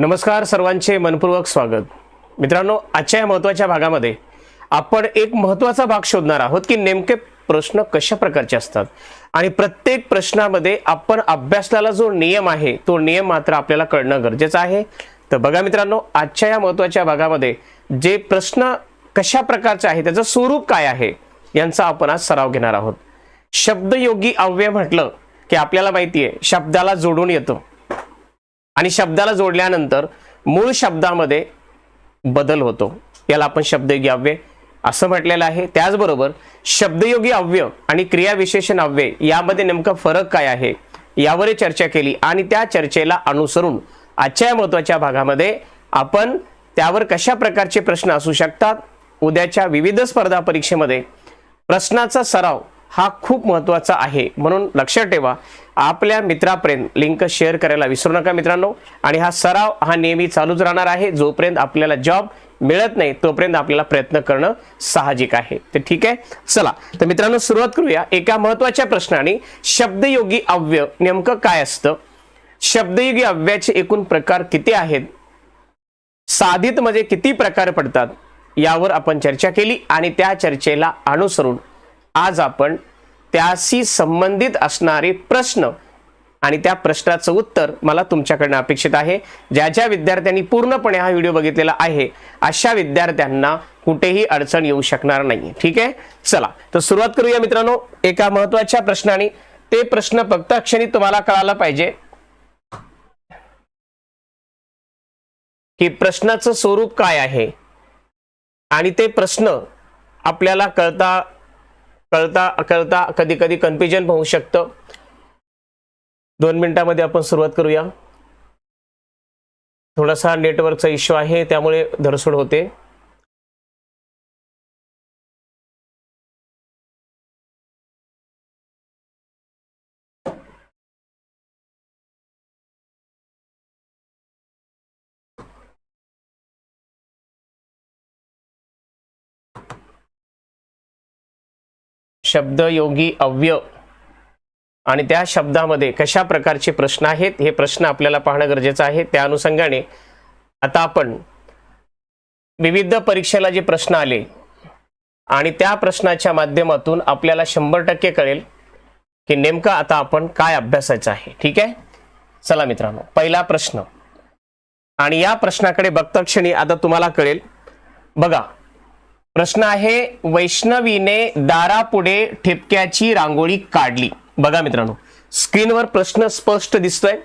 नमस्कार सर्वांचे मनपूर्वक स्वागत. मित्रांनो आजच्या या महत्त्वाच्या भागामध्ये आपण एक महत्त्वाचा भाग शोधणार आहोत की नेमके प्रश्न कशा प्रकारचे असतात. आणि प्रत्येक प्रश्नामध्ये आपण अभ्यासलेला जो नियम आहे तो नियम मात्र आपल्याला कळणं गरजेचं आहे. तर बघा मित्रांनो आजच्या या महत्त्वाच्या भागामध्ये जे प्रश्न कशा प्रकारचे आहे त्याचं स्वरूप काय आहे यांचा आपण आज सराव घेणार आहोत. शब्दयोगी अव्यय म्हटलं की आपल्याला माहिती आहे शब्दाला जोडून येतो. आणि शब्दाला जोडल्यानंतर मूळ शब्दामध्ये बदल होतो. याला आपण शब्दयोगी अव्यय असं म्हटलेलं आहे. त्याचबरोबर शब्दयोगी अव्यय आणि क्रियाविशेषण अव्यय यामध्ये नेमका फरक काय आहे यावरही चर्चा केली. आणि त्या चर्चेला अनुसरून आजच्या या महत्त्वाच्या भागामध्ये आपण त्यावर कशा प्रकारचे प्रश्न असू शकतात उद्याच्या विविध स्पर्धा परीक्षेमध्ये प्रश्नाचा सराव हा खूप महत्त्वाचा आहे. म्हणून लक्षात ठेवा आपल्या मित्रापर्यंत लिंक शेअर करायला विसरू नका मित्रांनो. आणि हा सराव हा नेहमी चालूच राहणार आहे. जोपर्यंत आपल्याला जॉब मिळत नाही तोपर्यंत आपल्याला प्रयत्न करणं साहजिक आहे. तर ठीक आहे? चला तर मित्रांनो सुरुवात करूया. एका महत्त्वाच्या प्रश्नाने शब्दयोगी अव्यय नेमकं काय असतं? शब्दयोगी अव्ययाचे एकूण प्रकार किती आहेत? साधित मध्ये किती प्रकार पडतात? यावर आपण चर्चा केली आणि त्या चर्चेला अनुसरून आज आपण त्याशी संबंधित असणारे प्रश्न आणि त्या प्रश्नाचं उत्तर मला तुमच्याकडनं अपेक्षित आहे. ज्या ज्या विद्यार्थ्यांनी पूर्णपणे हा व्हिडिओ बघितलेला आहे अशा विद्यार्थ्यांना कुठेही अडचण येऊ शकणार नाही. ठीक आहे? चला तर सुरुवात करूया मित्रांनो. एका महत्त्वाच्या प्रश्नाने. ते प्रश्न फक्त क्षणी तुम्हाला कळायला पाहिजे. की प्रश्नाचं स्वरूप काय आहे? आणि ते प्रश्न आपल्याला कळता कळता कळता कधी कधी कन्फ्युजन होऊ शकतं. दोन मिनिटामध्ये आपण सुरुवात करूया. थोडासा नेटवर्कचा इश्यू आहे त्यामुळे धरसोड होते. शब्दयोगी अव्यय आणि त्या शब्दामध्ये कशा प्रकारचे प्रश्न आहेत हे प्रश्न आपल्याला पाहणं गरजेचं आहे. त्या अनुषंगाने आता आपण विविध परीक्षेला जे प्रश्न आले आणि त्या प्रश्नाच्या माध्यमातून आपल्याला शंभर टक्के कळेल की नेमकं आता आपण काय अभ्यासायचं आहे. ठीक आहे? चला मित्रांनो पहिला प्रश्न. आणि या प्रश्नाकडे बघता क्षणी आता तुम्हाला कळेल. बघा प्रश्न आहे वैष्णवीने दारापुढे ठिपक्याची रांगोळी काढली. बघा मित्रांनो स्क्रीनवर प्रश्न स्पष्ट दिसतोय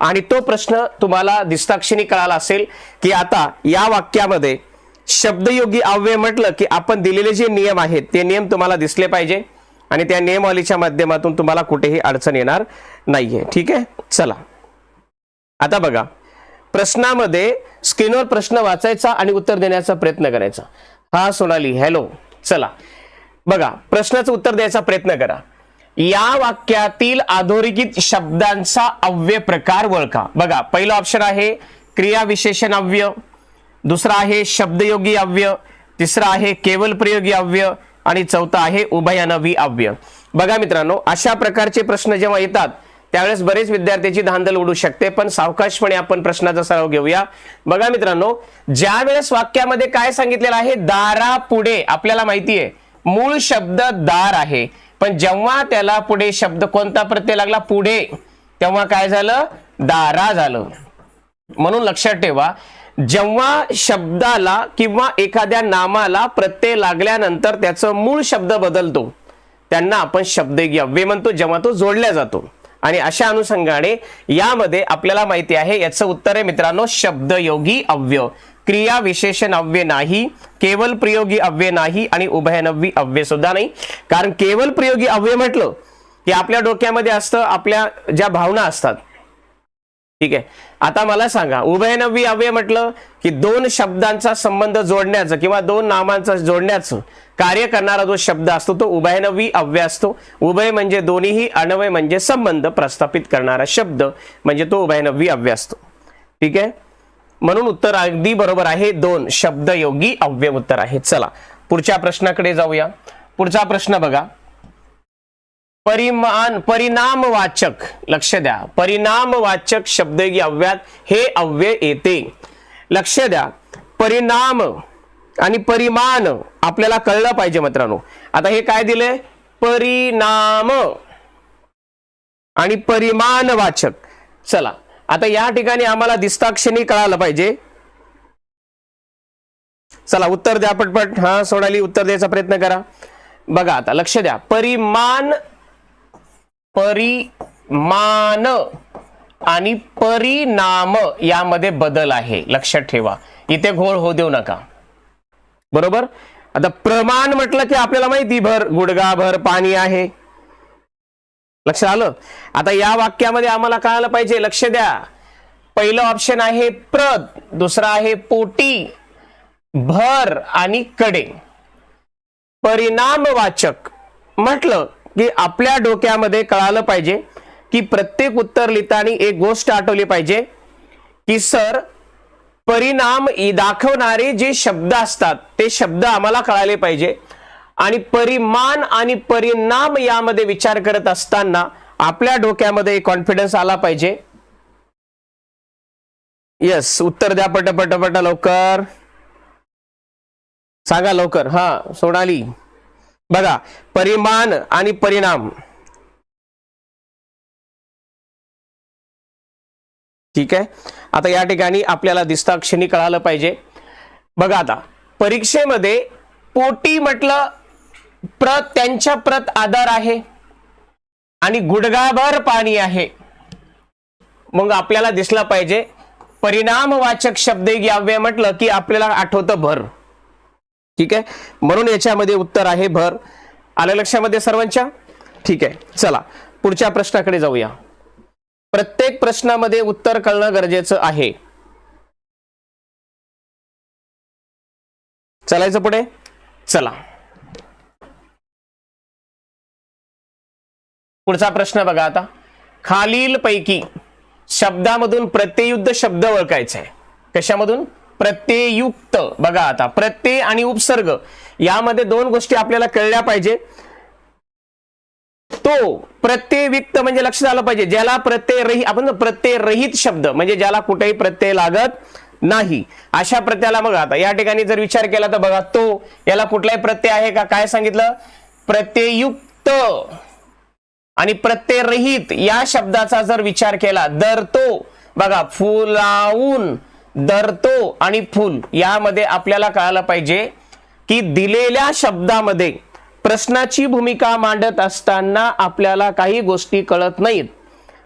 आणि तो प्रश्न तुम्हाला दिसताक्षणी कळाला असेल की आता या वाक्यामध्ये शब्दयोगी अव्यय म्हटलं की आपण दिलेले जे नियम आहेत ते नियम तुम्हाला दिसले पाहिजे आणि त्या नियमावलीच्या माध्यमातून तुम्हाला कुठेही अडचण येणार नाहीये. ठीक आहे? चला. आता बघा. प्रश्नामध्ये स्क्रीनवर प्रश्न वाचायचा आणि उत्तर देण्याचा प्रयत्न करायचा. हा सोनाली हॅलो चला. बघा प्रश्नाचं उत्तर द्यायचा प्रयत्न करा. या वाक्यातील अधोरेखित शब्दांचा अव्यय प्रकार ओळखा. बघा पहिलं ऑप्शन आहे क्रिया विशेषण अव्यय दुसरा आहे शब्दयोगी अव्यय तिसरा आहे केवल प्रयोगी अव्यय आणि चौथा आहे उभयानवी अव्यय. बघा मित्रांनो अशा प्रकारचे प्रश्न जेव्हा येतात त्यावेळेस बरेच विद्यार्थ्याची धांदल उडू शकते पण सावकाशपणे आपण प्रश्नाचा सराव घेऊया. बघा मित्रांनो ज्या वेळेस वाक्यामध्ये काय सांगितलेलं आहे? दारा पुढे. आपल्याला माहितीये मूळ शब्द दार आहे. पण जेव्हा त्याला पुढे शब्द कोणता प्रत्यय लागला? पुढे. तेव्हा काय झालं? दारा झालं. म्हणून लक्षात ठेवा जेव्हा शब्दाला किंवा एखाद्या नामाला प्रत्यय लागल्यानंतर त्याचं मूळ शब्द बदलतो. त्यांना आपण शब्दयोगी वे म्हणतो जेव्हा तो जोडला जातो. आणि अशा अनुषंगाने यामध्ये आपल्याला माहिती आहे याचं उत्तर आहे मित्रांनो शब्दयोगी अव्यय. क्रिया विशेषण अव्यय नाही केवल प्रयोगी अव्यय नाही आणि उभयनवी अव्यय सुद्धा नाही. कारण केवल प्रयोगी अव्यय म्हटलं की आपल्या डोक्यामध्ये असतं आपल्या ज्या भावना असतात ठीक आहे. आता मला सांगा उभयनवी अव्यय म्हटलं की दोन शब्दांचा संबंध जोडण्याचं किंवा दोन नामांचा जोडण्याचं कार्य करणारा जो शब्द असतो तो उभयनवी अव्यय असतो. उभय म्हणजे दोन्हीही अनवय म्हणजे संबंध प्रस्थापित करणारा शब्द म्हणजे तो उभयनवी अव्यय असतो. ठीक आहे? म्हणून उत्तर अगदी बरोबर आहे दोन शब्दयोगी अव्यय उत्तर आहे. चला पुढच्या प्रश्नाकडे जाऊया. पुढचा प्रश्न बघा. परिमाण परिणामवाचक. लक्ष द्या. परिणामवाचक शब्द अव्यात हे अव्यय येते. लक्ष द्या. परिणाम आणि परिमाण आपल्याला कळलं पाहिजे मित्रांनो. आता हे काय दिलंय? परिणाम आणि परिमाणवाचक. चला आता या ठिकाणी आम्हाला दिस्ताक्षणी कळालं पाहिजे. चला उत्तर द्या पटपट. हा सोडाली उत्तर द्यायचा प्रयत्न करा. बघा आता लक्ष द्या. परिमाण परिमान आणि परिणाम यामध्ये बदल आहे. लक्षात ठेवा. इथे घोळ होऊ देऊ नका. बरोबर? आता प्रमाण म्हटलं की आपल्याला माहिती भर गुडगा भर पाणी आहे. लक्ष आलं? आता या वाक्यामध्ये आम्हाला कळायला पाहिजे लक्ष द्या. पहिलं ऑप्शन आहे प्रद दुसरा आहे पोटी भर आणि कडे. परिणामवाचक. म्हटलं की आपल्या डोक्यामध्ये कळालं पाहिजे की प्रत्येक उत्तर लिहिताना एक गोष्ट आठवली पाहिजे की सर परिणाम दाखवणारे जे शब्द असतात ते शब्द आम्हाला कळाले पाहिजे. आणि परिमाण आणि परिणाम यामध्ये विचार करत असताना आपल्या डोक्यामध्ये कॉन्फिडन्स आला पाहिजे. येस उत्तर द्या पट पट पट लवकर. सांगा लवकर. हा सोनाली. बघा परिमाण आणि परिणाम. ठीक आहे? आता या ठिकाणी आपल्याला दिसताक्षणी कळालं पाहिजे. बघा आता परीक्षेमध्ये पोटी म्हटलं प्रत त्यांच्या प्रत आधार आहे. आणि गुडगाभर पाणी आहे. मग आपल्याला दिसला पाहिजे परिणामवाचक शब्द याव्य म्हटलं की आपल्याला आठवतं भर. ठीक आहे? म्हणून याच्यामध्ये उत्तर आहे भर. आलं लक्षामध्ये सर्वांच्या? ठीक आहे. चला पुढच्या प्रश्नाकडे जाऊया. प्रत्येक प्रश्नामध्ये उत्तर कळणं गरजेचं आहे. चलायचं पुढे? चला. पुढचा प्रश्न बघा आता. खालील पैकी शब्दामधून प्रत्ययुद्ध शब्द ओळखायचा आहे कशामधून? प्रत्ययुक्त. बघा आता प्रत्यय आणि उपसर्ग यामध्ये दोन गोष्टी आपल्याला कळल्या पाहिजे. तो प्रत्यय विक्त म्हणजे लक्षात आलं पाहिजे. ज्याला प्रत्यय रहित आपण प्रत्यय रहित शब्द म्हणजे ज्याला कुठेही प्रत्यय लागत नाही. अशा प्रत्ययाला बघा आता या ठिकाणी जर विचार केला तर बघा तो याला कुठलाही प्रत्यय आहे का? काय सांगितलं? प्रत्ययुक्त आणि प्रत्ययरहित या शब्दाचा जर विचार केला दर तो बघा फुलावून दरतो आणि फुल यामध्ये आपल्याला कळालं पाहिजे की दिलेल्या शब्दामध्ये प्रश्नाची भूमिका मांडत असताना आपल्याला काही गोष्टी कळत नाहीत.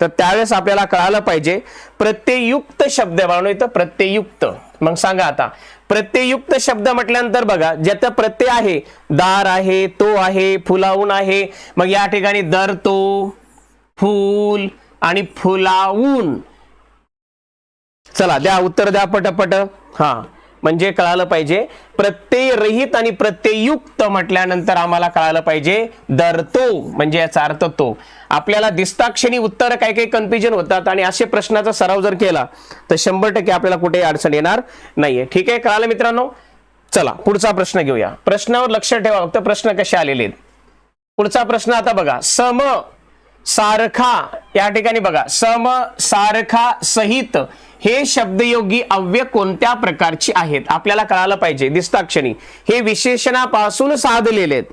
तर त्यावेळेस आपल्याला कळालं पाहिजे प्रत्ययुक्त शब्द म्हणून इथं प्रत्ययुक्त. मग सांगा आता प्रत्ययुक्त शब्द म्हटल्यानंतर बघा ज्यात प्रत्यय आहे दार आहे तो आहे फुलावून आहे मग या ठिकाणी दर तो फूल आणि फुलावून चला द्या उत्तर द्या पटपट. हा. म्हणजे कळालं पाहिजे. प्रत्यय रहित आणि प्रत्ययुक्त म्हटल्यानंतर आम्हाला कळालं पाहिजे दर तो म्हणजे याचा अर्थ तो. आपल्याला दिसताक्षणी उत्तर काही काही कन्फ्युजन होतात आणि असे प्रश्नाचा सराव जर केला तर शंभर टक्के आपल्याला कुठेही अडचण येणार नाहीये. ठीक आहे कळालं मित्रांनो? चला पुढचा प्रश्न घेऊया. प्रश्नावर लक्ष ठेवा फक्त प्रश्न कसे आलेले आहेत? पुढचा प्रश्न आता बघा. सम सारखा या ठिकाणी बघा. सम सारखा सहित हे शब्दयोगी अव्यय कोणत्या प्रकारची आहेत? आपल्याला कळायला पाहिजे. दिसताक्षणी हे विशेषणापासून साधलेले आहेत.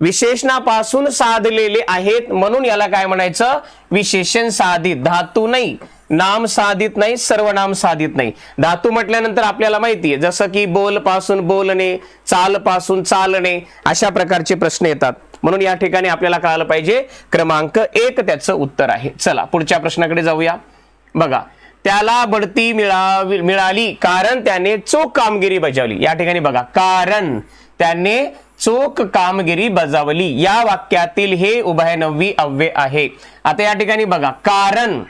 विशेषणापासून साधलेले आहेत म्हणून याला काय म्हणायचं? विशेषण साधित. धातू नाही. नाम साधित नाही सर्वनाम साधित नाही. धातू म्हटल्यानंतर आपल्याला माहिती आहे जसं की बोलपासून बोलणे चाल पासून चालणे अशा प्रकारचे प्रश्न येतात. म्हणून या ठिकाणी आपल्याला कळालं पाहिजे क्रमांक एक त्याचं उत्तर आहे. चला पुढच्या प्रश्नाकडे जाऊया. बघा त्याला बढती मिळावी मिळाली. कारण त्याने चोख कामगिरी बजावली. या ठिकाणी बघा. कारण त्याने चोख कामगिरी बजावली. या वाक्यातील हे उभयनवी अव्यय आहे. आता या ठिकाणी बघा. कारण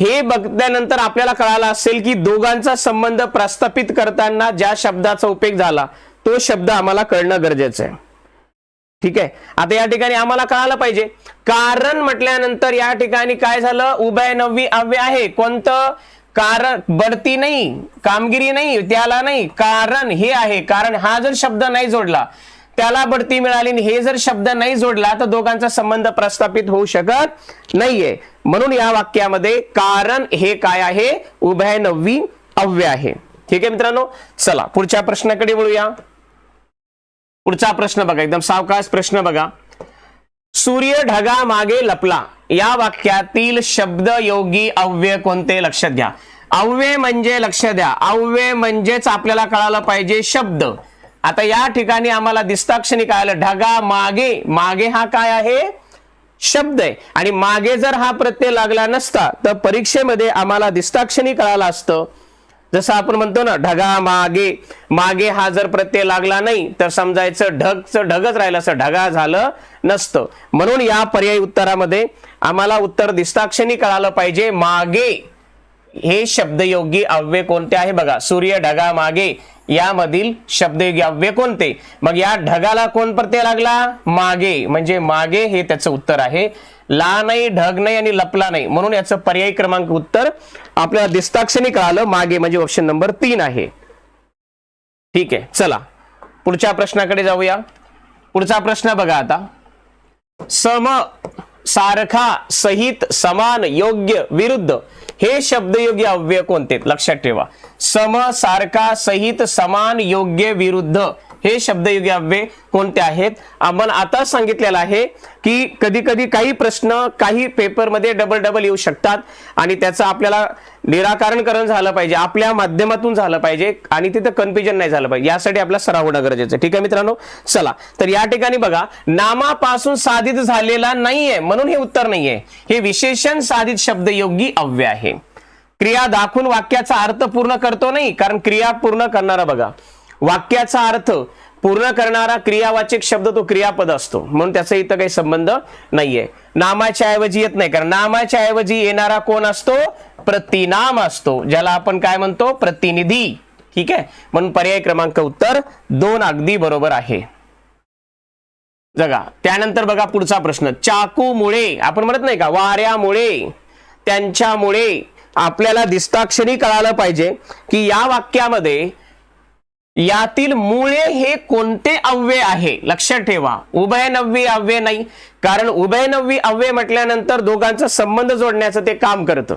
हे बघल्यानंतर आपल्याला कळालं असेल की दोघांचा संबंध प्रस्थापित करताना ज्या शब्दाचा उपयोग झाला तो शब्द आम्हाला कळणं गरजेचं आहे. ठीक आहे? आता या ठिकाणी आम्हाला कळालं पाहिजे. कारण म्हटल्यानंतर या ठिकाणी काय झालं? उभय नववी अव्य आहे. कोणतं? कारण बढती नाही कामगिरी नाही त्याला नाही कारण हे आहे. कारण हा जर शब्द नाही जोडला त्याला बढती मिळाली आणि हे जर शब्द नाही जोडला तर दोघांचा संबंध प्रस्थापित होऊ शकत नाहीये. म्हणून या वाक्यामध्ये कारण हे काय आहे? उभयनवी अव्य आहे. ठीक आहे मित्रांनो? चला पुढच्या प्रश्नाकडे वळूया. पुढचा प्रश्न बघा एकदम सावकाश प्रश्न बघा. सूर्य ढगा मागे लपला. या वाक्यातील शब्द योगी अव्यय कोणते? लक्षात घ्या. अव्यय म्हणजे लक्ष द्या. अव्यय म्हणजेच आपल्याला कळालं पाहिजे शब्द. आता या ठिकाणी आम्हाला दिसताक्षणी काय आलं? ढगा मागे. मागे हा काय आहे? शब्द आहे. आणि मागे जर हा प्रत्यय लागला नसता तर परीक्षेमध्ये आम्हाला दिसताक्षणी कळालं असतं. जसं आपण म्हणतो ना ढगा मागे मागे हा जर प्रत्यय लागला नाही तर समजायचं ढगचं ढगच राहिलं असं ढगा झालं नसतं. म्हणून या पर्यायी उत्तरामध्ये आम्हाला उत्तर दिसताक्षणी कळालं पाहिजे मागे. हे शब्दयोगी अव्यय कोणते आहे? बघा सूर्य ढगा मागे यामधील शब्दयोगी अव्यय कोणते? मग या ढगाला कोण प्रत्यय लागला? मागे. म्हणजे मागे हे त्याचं उत्तर आहे. ला नाही ढग नाही आणि लपला नाही. म्हणून याचं पर्यायी क्रमांक उत्तर आपल्याला दिसताक्षणी कळालं. मागे म्हणजे ऑप्शन नंबर तीन आहे. ठीक आहे चला. पुढच्या प्रश्नाकडे जाऊया. पुढचा प्रश्न बघा आता. सम सारखा सहित समान योग्य विरुद्ध. हे शब्दयोगी अव्यय कोणते? लक्षात ठेवा. सम सारखा सहित समान योग्य विरुद्ध. हे शब्दयोगी अव्यय कोणते आहेत? आपण आता सांगितलेलं आहे की कधी कधी काही प्रश्न काही पेपरमध्ये डबल डबल येऊ शकतात आणि त्याचं आपल्याला निराकरण करण झालं पाहिजे आपल्या माध्यमातून झालं पाहिजे आणि तिथं कन्फ्युजन नाही झालं पाहिजे. यासाठी आपला सराव होणं गरजेचं आहे. ठीक आहे मित्रांनो? चला. तर या ठिकाणी बघा नामापासून साधित झालेला नाहीये म्हणून हे उत्तर नाहीये. हे विशेषण साधित शब्दयोगी अव्यय आहे. क्रिया दाखवून वाक्याचा अर्थ पूर्ण करतो नाही कारण क्रिया पूर्ण करणारा बघा. वाक्याचा अर्थ पूर्ण करणारा क्रियावाचक शब्द तो क्रियापद असतो. म्हणून त्याचा इथं काही संबंध नाहीये. नामाच्या ऐवजी येत नाही. कारण नामाच्या ऐवजी येणारा कोण असतो? प्रतिनाम असतो. ज्याला आपण काय म्हणतो? प्रतिनिधी. ठीक आहे? म्हणून पर्याय क्रमांक उत्तर दोन अगदी बरोबर आहे. जगा. त्यानंतर बघा पुढचा प्रश्न. चाकूमुळे. आपण म्हणत नाही का? वाऱ्यामुळे. त्यांच्यामुळे. आपल्याला दिसताक्षणी कळालं पाहिजे की या वाक्यामध्ये यातील मुळे हे कोणते अव्यय आहे? लक्षात ठेवा. उभयनव्वी अव्यय नाही. कारण उभयनव्वी अव्यय म्हटल्यानंतर दोघांचा संबंध जोडण्याचं ते काम करतं.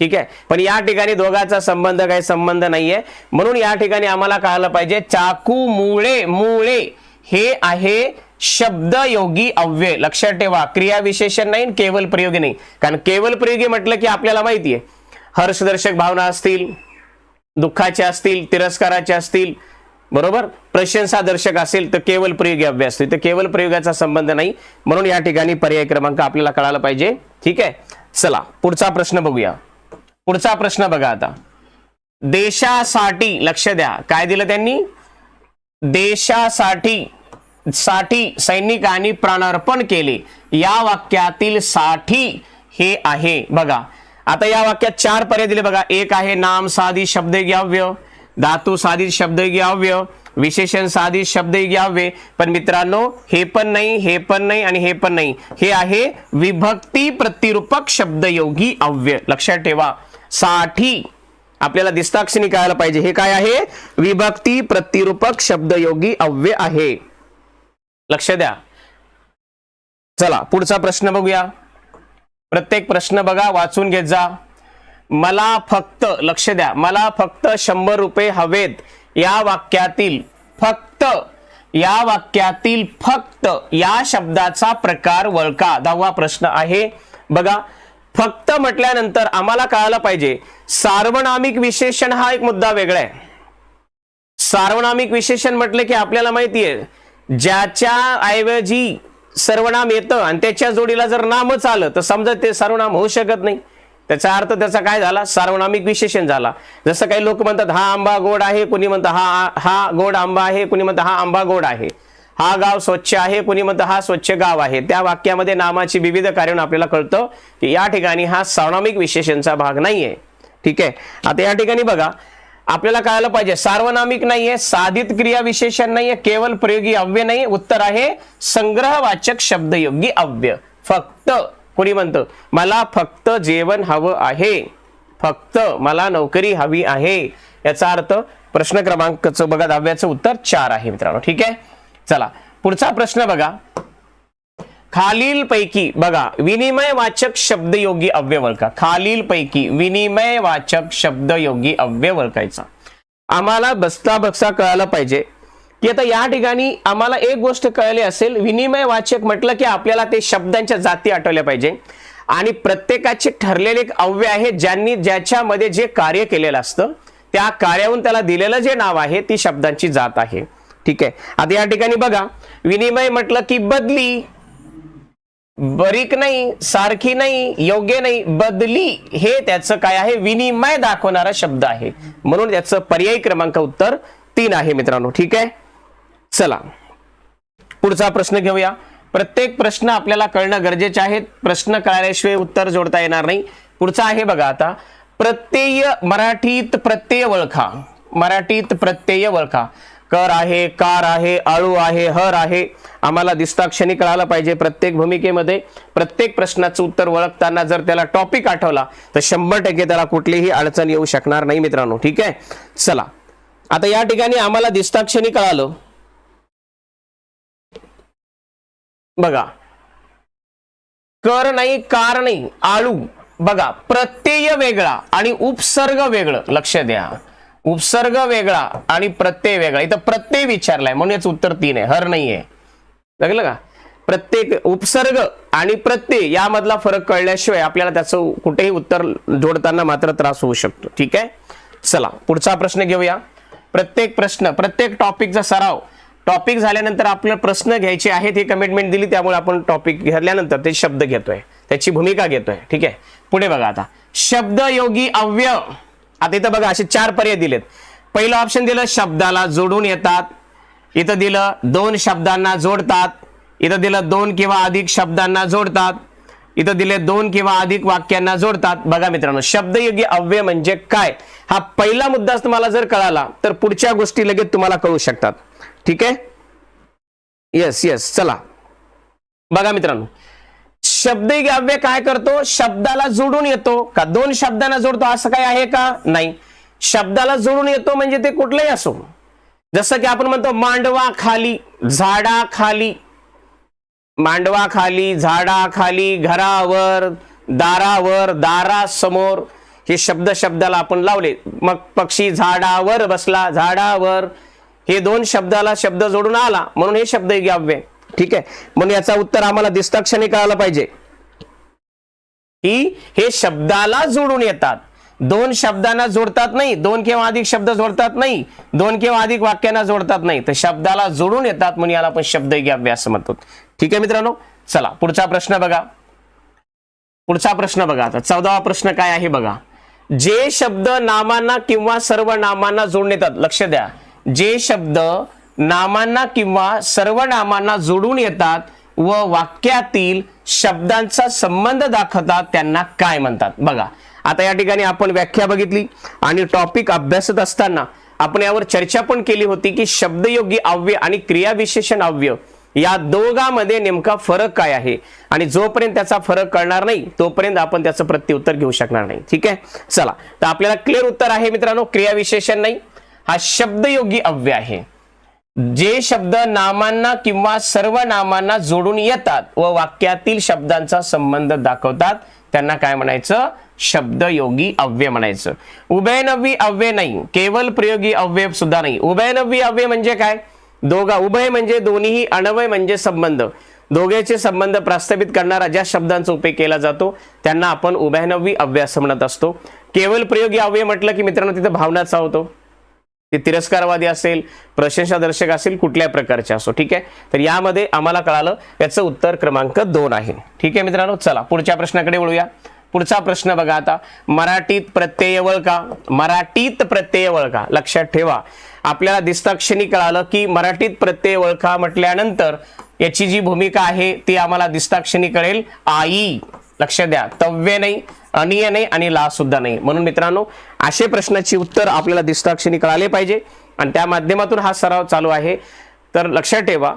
ठीक आहे? पण या ठिकाणी दोघांचा संबंध काही संबंध नाहीये. म्हणून या ठिकाणी आम्हाला कळालं पाहिजे चाकू मुळे मुळे हे आहे शब्द योगी अव्यय. लक्षात ठेवा. क्रिया विशेषण नाही केवल प्रयोगी नाही. कारण केवल प्रयोगी म्हटलं की आपल्याला माहिती आहे हर्षदर्शक भावना असतील दुःखाचे असतील तिरस्काराचे असतील बरोबर? प्रशंसा दर्शक असेल तर केवळ प्रयोगी अव्यय असतील तर केवळ प्रयोगाचा संबंध नाही. म्हणून या ठिकाणी पर्याय क्रमांक आपल्याला कळायला पाहिजे. ठीक आहे? चला पुढचा प्रश्न बघूया. पुढचा प्रश्न बघा आता. देशासाठी लक्ष द्या. काय दिलं त्यांनी? देशासाठी साठी सैनिकांनी प्राणार्पण केले. या वाक्यातील साठी हे आहे. बघा. आता या वाक्यात चार पर्याय दिले बघा. एक आहे नाम साधी शब्द अव्यय धातू साधित शब्द अव्यय विशेषण साधित शब्द अव्यय पण मित्रांनो हे पण नाही हे पण नाही आणि हे पण नाही. हे आहे विभक्ती प्रतिरूपक शब्दयोगी अव्यय. लक्षात ठेवा. साठी आपल्याला दिसताक्षणी कळायला पाहिजे. हे काय आहे? विभक्ती प्रतिरूपक शब्दयोगी अव्यय आहे. लक्ष द्या. चला पुढचा प्रश्न बघूया. प्रत्येक प्रश्न बघा वाचून घेत जा. मला फक्त लक्ष द्या मला फक्त शंभर रुपये हवेत या वाक्यातील फक्त या वाक्यातील फक्त या शब्दाचा प्रकार वळका. दहावा प्रश्न आहे. बघा फक्त म्हटल्यानंतर आम्हाला कळायला पाहिजे सार्वनामिक विशेषण हा एक मुद्दा वेगळा आहे. सार्वनामिक विशेषण म्हटलं की आपल्याला माहिती आहे ज्याच्या ऐवजी सर्वनाम येतं आणि त्याच्या जोडीला जर नामच आलं तर समजा ते सर्वनाम होऊ शकत नाही. त्याचा अर्थ त्याचा काय झाला? सार्वनामिक विशेषण झाला. जसं काही लोक म्हणतात हा आंबा गोड आहे. कोणी म्हणतं हा हा गोड आंबा आहे. कोणी म्हणतं हा आंबा गोड आहे. हा गाव स्वच्छ आहे. कोणी म्हणतं हा स्वच्छ गाव आहे. त्या वाक्यामध्ये नामाची विविध कारण आपल्याला कळतं की या ठिकाणी हा सार्वनामिक विशेषणचा भाग नाहीये. ठीक आहे? आता या ठिकाणी बघा. आपल्याला कळायला पाहिजे सार्वनामिक नाहीये साधित क्रिया विशेषण नाहीये केवळ प्रयोगी अव्यय नाही उत्तर आहे संग्रहवाचक शब्दयोगी अव्य फक्त कोणी म्हणतं मला फक्त जेवण हवं आहे. फक्त मला नोकरी हवी आहे. याचा अर्थ प्रश्न क्रमांकचं बघा दहाव्याचं उत्तर चार आहे मित्रांनो. ठीक आहे? चला पुढचा प्रश्न बघा. खालील पैकी बघा विनिमय वाचक शब्दयोगी योगी ओळखा खालील पैकी विनिमय वाचक शब्दयोगी अव्यय ओळखायचा आम्हाला बसता बसता कळायला पाहिजे. की आता या ठिकाणी आम्हाला एक गोष्ट कळली असेल. विनिमय वाचक म्हटलं की आपल्याला ते शब्दांच्या जाती आठवल्या पाहिजे. आणि प्रत्येकाचे ठरलेले एक अव्यय आहे ज्यांनी ज्याच्यामध्ये जे कार्य केलेलं असतं त्या कार्याहून त्याला दिलेलं जे नाव आहे ती शब्दांची जात आहे. ठीक आहे? आता या ठिकाणी बघा. विनिमय म्हटलं की बदली. बरीक नाही सारखी नाही योग्य नाही बदली. हे त्याचं काय आहे? विनिमय दाखवणारा शब्द आहे. म्हणून त्याचं पर्यायी क्रमांक उत्तर तीन आहे मित्रांनो. ठीक आहे? चला. पुढचा प्रश्न घेऊया. प्रत्येक प्रश्न आपल्याला कळणं गरजेचे आहे प्रश्न कळाल्याशिवाय उत्तर जोडता येणार नाही. पुढचा आहे बघा आता. प्रत्यय मराठीत प्रत्यय ओळखा मराठीत प्रत्यय ओळखा कर आहे कार आहे आळू आहे हर आहे. आम्हाला दिसताक्षणी कळालं पाहिजे प्रत्येक भूमिकेमध्ये. प्रत्येक प्रश्नाचं उत्तर ओळखताना जर त्याला टॉपिक आठवला तर शंभर टक्के त्याला कुठलीही अडचण येऊ शकणार नाही मित्रांनो. ठीक आहे? चला. आता या ठिकाणी आम्हाला दिसताक्षणी कळालं. बघा. कर नाही कार नाही आळू. बघा प्रत्यय वेगळा आणि उपसर्ग वेगळं. लक्ष द्या. उपसर्ग वेगळा आणि प्रत्यय वेगळा. इथं प्रत्यय विचारलाय म्हणून याचं उत्तर तीन आहे. हर नाहीये. लागलं का? प्रत्येक उपसर्ग आणि प्रत्यय यामधला फरक कळल्याशिवाय आपल्याला त्याचं कुठेही उत्तर जोडताना मात्र त्रास होऊ शकतो. ठीक आहे? चला पुढचा प्रश्न घेऊया. प्रत्येक प्रश्न प्रत्येक टॉपिकचा सराव. टॉपिक झाल्यानंतर आपल्याला प्रश्न घ्यायचे आहेत हे कमिटमेंट दिली त्यामुळे आपण टॉपिक घेतल्यानंतर ते शब्द घेतोय. त्याची भूमिका घेतोय ठीक आहे? पुढे बघा आता. शब्दयोगी अव्यय. आता इथं बघा असे चार पर्याय दिलेत. पहिलं ऑप्शन दिलं शब्दाला जोडून येतात. इथं दिलं दोन शब्दांना जोडतात. इथं दिलं दोन किंवा अधिक शब्दांना जोडतात. इथं दिले दोन किंवा अधिक वाक्यांना जोडतात. बघा मित्रांनो शब्दयोगी अव्यय म्हणजे काय? हा पहिला मुद्दा तुम्हाला जर कळाला तर पुढच्या गोष्टी लगेच तुम्हाला कळू शकतात. ठीक आहे? येस येस चला. बघा मित्रांनो शब्द गाव्य काय करतो? शब्दाला जोडून येतो. का दोन शब्दांना जोडतो? असं काय आहे का? नाही. शब्दाला जोडून येतो म्हणजे ते कुठलंही असो. जसं की आपण म्हणतो मांडवा खाली झाडा खाली. मांडवा खाली झाडा खाली घरावर दारावर दारासमोर. हे शब्द शब्दाला आपण लावले. मग पक्षी झाडावर बसला झाडावर. हे दोन शब्दाला शब्द जोडून आला म्हणून हे शब्द अव्यय ठीक आहे? म्हणून याचा उत्तर आम्हाला दिसताक्षणी कळायला पाहिजे. की हे शब्दाला जोडून येतात. दोन शब्दांना जोडतात नाही दोन किंवा अधिक शब्द जोडतात नाही दोन किंवा अधिक वाक्यांना जोडतात नाही. तर शब्दाला जोडून येतात म्हणून याला आपण शब्द अभ्यास म्हणतो. ठीक आहे मित्रांनो? चला पुढचा प्रश्न बघा. पुढचा प्रश्न बघा आता. चौदावा प्रश्न काय आहे बघा. जे शब्द नामांना किंवा सर्व नामांना जोडून येतात लक्ष द्या. जे शब्द नामांना किंवा सर्व नामांना जोडून येतात व वाक्यातील शब्दांचा संबंध दाखवतात त्यांना काय म्हणतात? बघा आता या ठिकाणी आपण व्याख्या बघितली आणि टॉपिक अभ्यासत असताना आपण यावर चर्चा पण केली होती की शब्दयोगी अव्यय आणि क्रियाविशेषण अव्यय या दोघांमध्ये नेमका फरक काय आहे? आणि जोपर्यंत त्याचा फरक कळणार नाही तोपर्यंत आपण त्याचं प्रत्युत्तर घेऊ शकणार नाही. ठीक आहे? चला तर आपल्याला क्लिअर उत्तर आहे मित्रांनो क्रियाविशेषण नाही. हा शब्दयोगी अव्यय आहे. जे शब्द नामांना किंवा सर्व नामांना जोडून येतात व वाक्यातील शब्दांचा संबंध दाखवतात त्यांना काय म्हणायचं? शब्दयोगी अव्यय म्हणायचं. उभयनवी अव्यय नाही केवळ प्रयोगी अव्यय सुद्धा नाही. उभयनवी अव्यय म्हणजे काय? दोघा उभय म्हणजे दोन्ही अनवय म्हणजे संबंध. दोघेचे संबंध प्रस्थापित करणारा ज्या शब्दांचा उपयोग केला जातो त्यांना आपण उभयनवी अव्यय असं म्हणत असतो. केवळ प्रयोगी अव्यय म्हटलं की मित्रांनो तिथं भावनाचा होतो. ते तिरस्कारवादी असेल प्रशंसादर्शक असेल कुठल्या प्रकारचे असो ठीक आहे? तर यामध्ये आम्हाला कळालं याचं उत्तर क्रमांक दोन आहे. ठीक आहे मित्रांनो? चला पुढच्या प्रश्नाकडे वळूया. पुढचा प्रश्न बघा आता. मराठीत प्रत्यय वळका. मराठीत प्रत्यय वळका. लक्षात ठेवा. आपल्याला दिसताक्षणी कळालं की मराठीत प्रत्यय वळखा म्हटल्यानंतर याची जी भूमिका आहे ती आम्हाला दिसताक्षणी कळेल. आई. लक्ष द्या. तव्य नाही. अनिय नाही आणि ला सुद्धा नाही. म्हणून मित्रांनो असे प्रश्नाची उत्तर आपल्याला दिसताक्षणी कळाले पाहिजे. आणि त्या माध्यमातून हा सराव चालू आहे. तर लक्षात ठेवा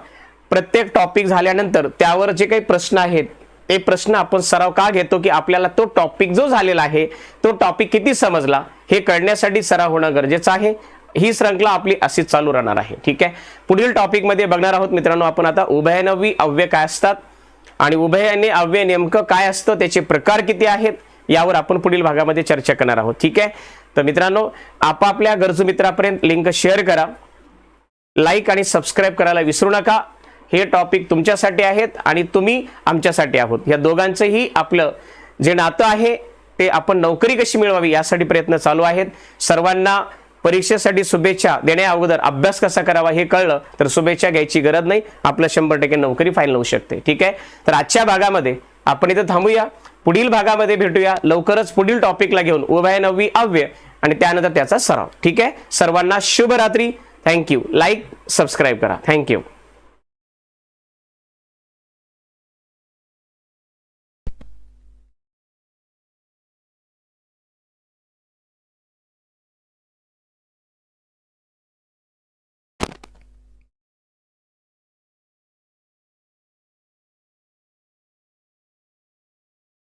प्रत्येक टॉपिक झाल्यानंतर त्यावर जे काही प्रश्न आहेत ते प्रश्न आपण सराव का घेतो की आपल्याला तो टॉपिक जो झालेला आहे तो टॉपिक किती समजला हे कळण्यासाठी सराव होणं गरजेचं आहे. ही श्रृंखला आपली अशीच चालू राहणार आहे. ठीक आहे? पुढील टॉपिकमध्ये बघणार आहोत मित्रांनो आपण आता उभयनवी अव्यय काय असतात आणि उभयाने अव्यय नेमकं काय असतं त्याचे प्रकार किती आहेत यावर आपण पुढील भागामध्ये चर्चा करणार आहोत. ठीक आहे? तर मित्रांनो आपापल्या गरजू मित्रापर्यंत लिंक शेअर करा. लाईक आणि सबस्क्राईब करायला विसरू नका. हे टॉपिक तुमच्यासाठी आहेत आणि तुम्ही आमच्यासाठी आहोत. या दोघांचंही आपलं जे नातं आहे ते आपण नोकरी कशी मिळवावी यासाठी प्रयत्न चालू आहेत. सर्वांना परीक्षेसाठी शुभेच्छा देण्या अगोदर अभ्यास कसा करावा हे कळलं तर शुभेच्छा घ्यायची गरज नाही. आपलं शंभर टक्के नोकरी फाईल होऊ शकते. ठीक आहे? तर आजच्या भागामध्ये आपण इथं थांबूया. पुढील भागामध्ये भेटूया. लवकरच पुढील टॉपिकला घेऊन उभय नववी अव्य आणि त्यानंतर त्याचा सराव. ठीक आहे? सर्वांना शुभरात्री. थँक्यू लाईक सबस्क्राईब करा. Thank you